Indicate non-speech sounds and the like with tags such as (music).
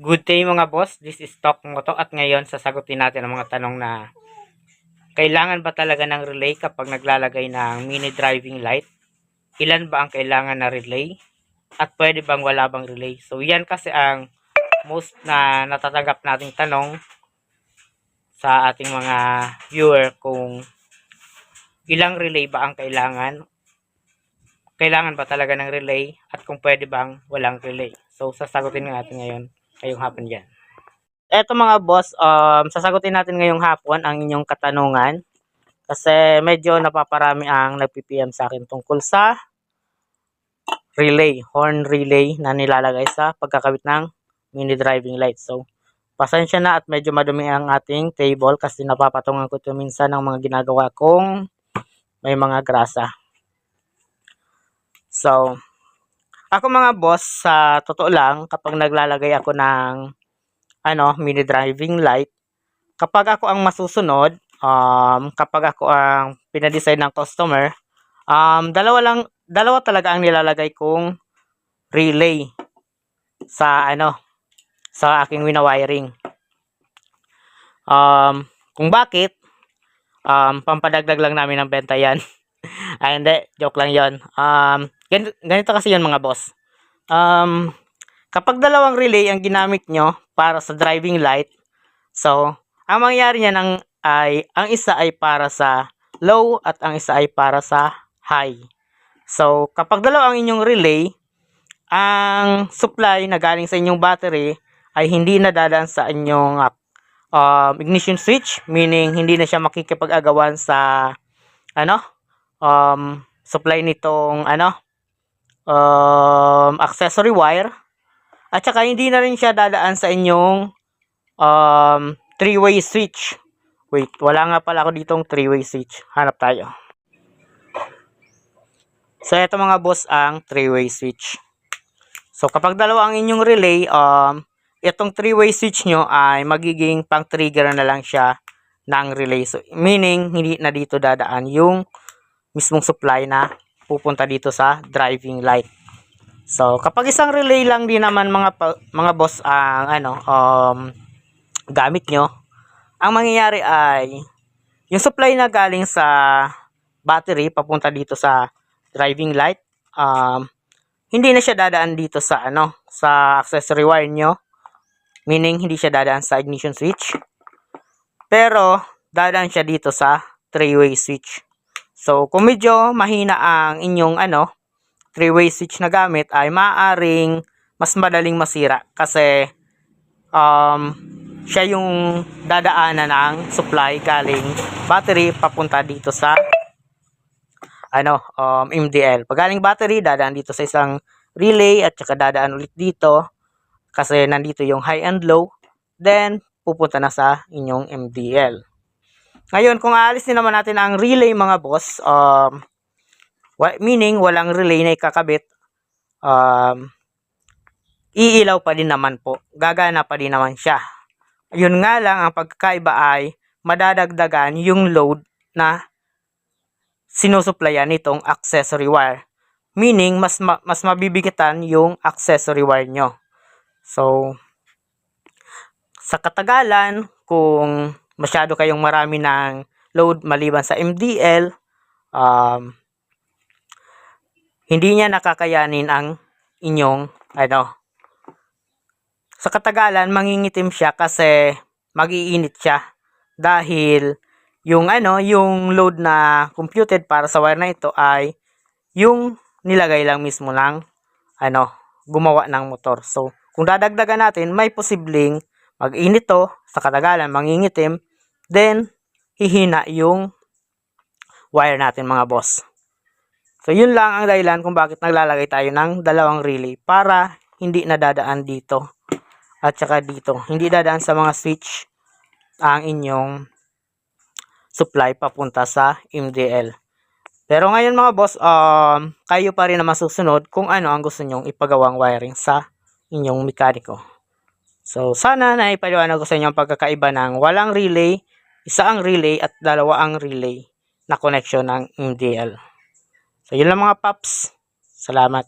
Good day mga boss, this is Talk Moto at ngayon sasagutin natin ang mga tanong na kailangan ba talaga ng relay kapag naglalagay ng mini driving light? Ilan ba ang kailangan na relay? At pwede bang wala bang relay? So yan kasi ang most na natatanggap nating tanong sa ating mga viewer kung ilang relay ba ang kailangan? Kailangan ba talaga ng relay? At kung pwede bang walang relay? So sasagutin natin ngayon ngayong hapon yan. Eto mga boss, um, sasagutin natin ngayong hapon ang inyong katanungan. Kasi medyo napaparami ang nagpipm sa akin tungkol sa relay, horn relay na nilalagay sa pagkakabit ng mini driving light. So, pasensya na at medyo madumi ang ating table kasi napapatungan ko ito minsan ng mga ginagawa kong may mga grasa. So, ako mga boss, sa totoo lang, kapag naglalagay ako ng ano, mini driving light, kapag ako ang masusunod, um, kapag ako ang pinadesign ng customer, um, dalawa lang, dalawa talaga ang nilalagay kong relay sa ano, sa aking winawiring. Um, kung bakit, um, pampadagdag lang namin ng benta yan. Ay, (laughs) hindi. Joke lang yon. Um, ganito, kasi yun mga boss. Um, kapag dalawang relay ang ginamit nyo para sa driving light, so, ang mangyayari niyan ang, ay, ang isa ay para sa low at ang isa ay para sa high. So, kapag dalawa ang inyong relay, ang supply na galing sa inyong battery ay hindi nadadaan sa inyong uh, um, ignition switch, meaning hindi na siya makikipag-agawan sa ano, um, supply nitong ano, um, accessory wire. At saka hindi na rin siya dadaan sa inyong um, three-way switch. Wait, wala nga pala ako ditong three-way switch. Hanap tayo. So, ito mga boss ang three-way switch. So, kapag dalawa ang inyong relay, um, itong three-way switch nyo ay magiging pang-trigger na lang siya ng relay. So, meaning, hindi na dito dadaan yung mismong supply na pupunta dito sa driving light. So, kapag isang relay lang din naman mga mga boss ang ano um gamit nyo, ang mangyayari ay yung supply na galing sa battery papunta dito sa driving light, um hindi na siya dadaan dito sa ano sa accessory wire nyo. Meaning hindi siya dadaan sa ignition switch. Pero dadaan siya dito sa three-way switch. So, kung medyo mahina ang inyong ano, three-way switch na gamit ay maaaring mas madaling masira kasi um, siya yung dadaanan ng supply galing battery papunta dito sa ano, um, MDL. Pag galing battery, dadaan dito sa isang relay at saka dadaan ulit dito kasi nandito yung high and low. Then, pupunta na sa inyong MDL. Ngayon, kung aalis din naman natin ang relay mga boss, um, meaning walang relay na ikakabit, um, iilaw pa din naman po. Gagana pa din naman siya. Yun nga lang, ang pagkakaiba ay madadagdagan yung load na sinusuplayan nitong accessory wire. Meaning, mas, ma- mas mabibigitan yung accessory wire nyo. So, sa katagalan, kung masyado kayong marami ng load maliban sa MDL, um, hindi niya nakakayanin ang inyong ano sa katagalan mangingitim siya kasi magiinit siya dahil yung ano yung load na computed para sa wire na ito ay yung nilagay lang mismo ng ano gumawa ng motor. So kung dadagdagan natin may posibleng mag-init to sa katagalan mangingitim then hihina yung wire natin mga boss So, yun lang ang dahilan kung bakit naglalagay tayo ng dalawang relay para hindi nadadaan dito at saka dito. Hindi dadaan sa mga switch ang inyong supply papunta sa MDL. Pero ngayon mga boss, um, kayo pa rin na masusunod kung ano ang gusto nyong ipagawang wiring sa inyong mekaniko. So, sana na ipaliwanag ko sa inyo ang pagkakaiba ng walang relay, isa ang relay at dalawa ang relay na connection ng MDL. So, yun lang mga paps. Salamat.